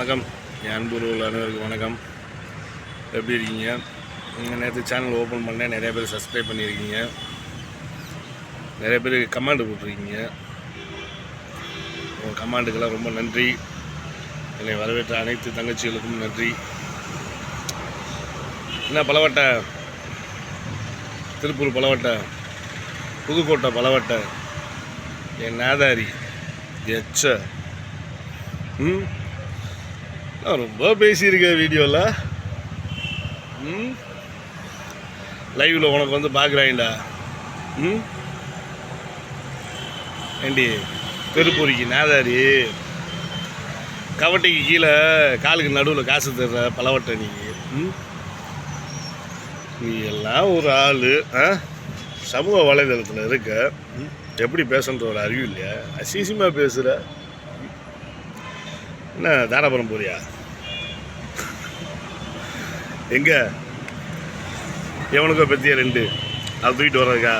வணக்கம். என் அன்பு உறவுகள் அனைவருக்கும் வணக்கம். எப்படி இருக்கீங்க? நேற்று சேனல் ஓப்பன் பண்ணேன் நிறைய பேர் சப்ஸ்கிரைப் பண்ணியிருக்கீங்க. நிறைய பேர் கமாண்டு போட்டிருக்கீங்க. உங்கள் கமாண்டுக்கெல்லாம் ரொம்ப நன்றி. என்னை வரவேற்ற அனைத்து தங்கச்சிகளுக்கும் நன்றி. என்ன பலவட்டை? திருப்பூர் பலவட்டை புதுக்கோட்டை பலவட்டை என் நாதாரி எச்ச ம்? நான் ரொம்ப பேசியிருக்கேன் வீடியோவில் ம்? லைவில் உனக்கு வந்து பார்க்குறாங்கடா ம்? ஏண்டி பெருப்பூரிக்கு நாதாரி கவட்டைக்கு கீழே காலுக்கு நடுவில் காசு தர்ற பலவட்டை நீ. ம்? நீ எல்லாம் ஒரு ஆள் ஆ? சமூக வலைதளத்தில் இருக்க. எப்படி பேசுன்ற ஒரு அறிவு இல்லையா? அசிசியமாக பேசுகிற என்ன தாராபுரம் போறியா? எங்க? எவனுக்கோ பற்றிய ரெண்டு. அது தூக்கிட்டு வர்றதுக்கா?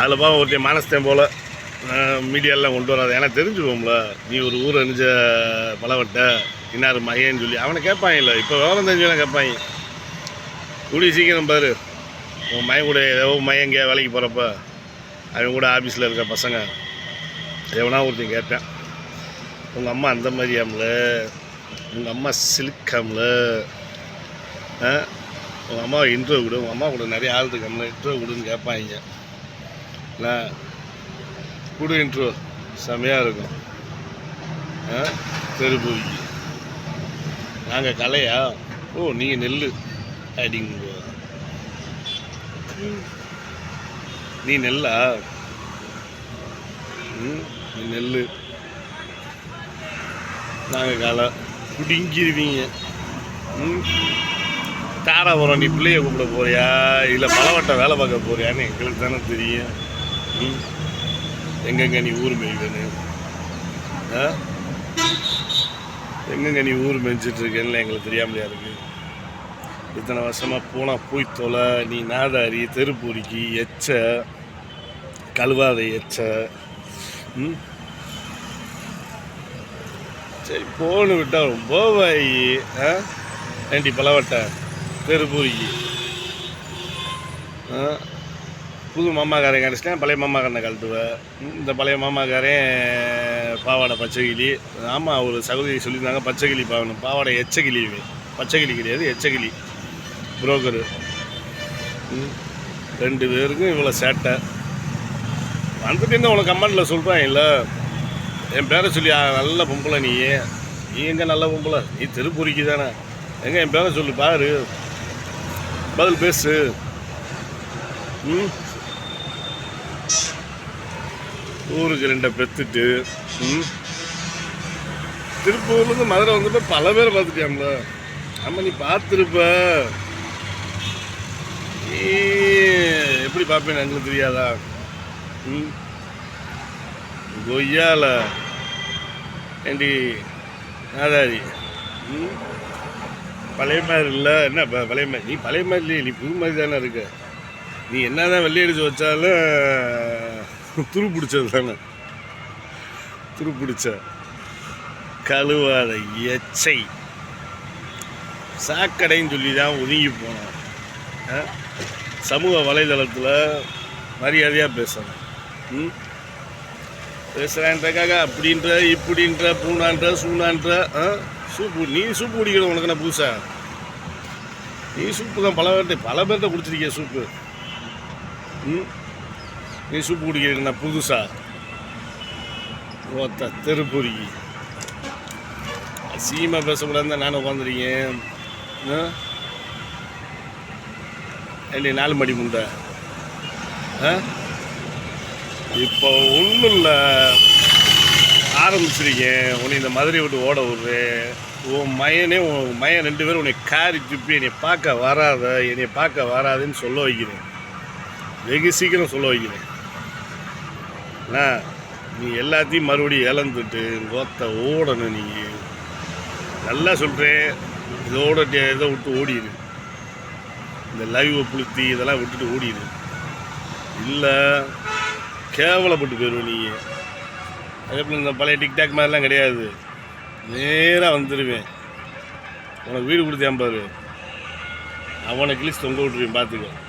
அதில் பாவம் ஒருத்தன் மானஸ்தேன் போல் மீடியாலாம் கொண்டு வராது. ஏன்னா தெரிஞ்சுக்கோம்ல நீ ஒரு ஊர் அணிஞ்ச பலவட்ட இன்னார் மையன்னு சொல்லி. அவனை கேட்பாங்க இல்லை இப்போ விவரம் தெரிஞ்சவனை கேட்பாங்க கூடிய சீக்கிரம் பாரு. உன் மையன் கூட ஏதோ மையன் எங்கேயா வேலைக்கு போகிறப்ப அவன் கூட ஆஃபீஸில் இருக்க பசங்க எவனா ஒருத்தையும் கேட்பேன். உங்கள் அம்மா அந்த மாதிரியாம்ல? உங்கள் அம்மா சிலுக்காம்ல? ஆ? உங்கள் அம்மாவை இன்ட்ரோ கொடு. உங்கள் அம்மா கூட நிறைய ஆள் இருக்காம்ல. இன்ட்ரோ கொடுன்னு கேட்பாங்க. என்ன கொடு இன்ட்ரோ செமையாக இருக்கும். ஆ? நாங்கள் கலையா ஓ நீங்கள் நெல் அப்படிங்க நீ நெல்லா? ம்? நீ நெல் நாங்கள் காலை பிடுங்கிருவீங்க. தாராபுரம் நீ பிள்ளைய கூப்பிட போறியா? இல்லை பலவட்ட வேலை பார்க்க போறியான்னு எங்களுக்கு தானே தெரியும். ம். எங்கெங்க நீ ஊர் மேய்வேன்னு? ஆ? எங்கெங்க நீ ஊர் மேய்ச்சிட்டு இருக்கேன்னு எங்களுக்கு தெரியாமலையா இருக்கு? இத்தனை வருஷமாக போனால் போய் தொலை நீ நாதாரி தெருப்பூரிக்கு எச்ச கழுவாத எச்ச. ம். சரி போன்னு விட்டால் ரொம்ப வாயி ஆ? ஏண்டி பலவட்டை? பெருபூரிக்கு ஆ? புது மாமாக்காரன் கிடச்சிட்டேன் பழைய மாமாக்காரனை கழட்டுவேன் இந்த பழைய மாமாக்காரன் பாவாடை பச்சைக்கிளி ஆமாம் அவர் சகோதரி சொல்லியிருந்தாங்க பச்சைக்கிளி பாவணும் பாவாடை எச்சக்கிளி பச்சைக்கிளி கிடையாது எச்சக்கிளி புரோக்கரு. ம், ரெண்டு பேருக்கும் இவ்வளோ சேட்டை. வந்துட்டு இருந்தால் உனக்கு கமெண்டில் சொல்கிறான் இல்லை? என் பேரை சொல்லி நல்ல பொம்பளை நீ. நீ எங்கே நல்ல பொம்பளை? நீ திருப்பூரிக்கு தானே. எங்கே என் பேரை சொல்லி பாரு. பதில் பேசு. ம்? ஊருக்கு ரெண்டை பெற்றுட்டு ம்? திருப்பூர்லேருந்து மதுரை வந்துட்டு பல பேரை பார்த்துட்டியாம்ல. ஆமாம் நீ பார்த்துருப்ப. நீ எப்படி பார்ப்பேன்னு எங்களுக்கு தெரியாதா? ம்? கொய்யால. ஏண்டி நாதாரி பழைய மாதிரி இல்லை. என்ன பழைய மாதிரி? நீ பழைய மாதிரி இல்லையே நீ புது மாதிரி தானே இருக்க. நீ என்ன தான் வெள்ளை அடிச்சு வச்சாலும் துரு பிடிச்சது தானே. துரு பிடிச்ச கழுவாத எச்சை. சாக்கடைன்னு சொல்லி தான் ஒதுங்கி போனோம்? சமூக வலைதளத்தில் மரியாதையாக பேசணும் ம்? பேசுகிறான்றக்காக அப்படின்ற இப்படின்ற பூனான்ற சூனான்ற ஆ? சூப்பு நீ சூப்பு குடிக்கணும் உனக்கு என்ன புதுசா? நீ சூப்பு தான் பல பேர்கிட்ட பல பேர்ட்ட குடிச்சிருக்கிய சூப்பு. ம்? நீ சூப்பு குடிக்கிறீங்க புதுசா? ஓத்த தெருப்பொறி. சீமா பேசக்கூடாதுன்னு நானும் உட்காந்துருக்கேன் ஏண்டி நாலு மணி முண்டை. ஆ? இப்போ ஒன்றும் இல்லை ஆரம்பிச்சிருக்கேன் உன்னை இந்த மதுரை விட்டு ஓட விட்றேன் உன் மயனே உன் மயன் ரெண்டு பேரும் உன்னை காரி துப்பி என்னை பார்க்க வராத என்னை பார்க்க வராதுன்னு சொல்ல வைக்கிறேன். வெகு சீக்கிரம் சொல்ல வைக்கிறேன். அண்ணா நீ எல்லாத்தையும் மறுபடியும் இழந்துட்டு கோத்த ஓடணும் நீ. நல்லா சொல்கிறேன் இதோட டே- இதை விட்டு ஓடிடு. இந்த லைவை புளுத்தி இதெல்லாம் விட்டுட்டு ஓடிடு. இல்லை கேவலப்பட்டு போயிடுவோம் நீ. அதே போல் இந்த பழைய டிக்டாக் மாதிரிலாம் கிடையாது. நேராக வந்துடுவேன் உனக்கு வீடு கொடுத்தேன் பாரு. அவனை கிழிச்சு தொங்க விட்டுருவேன் பார்த்துக்க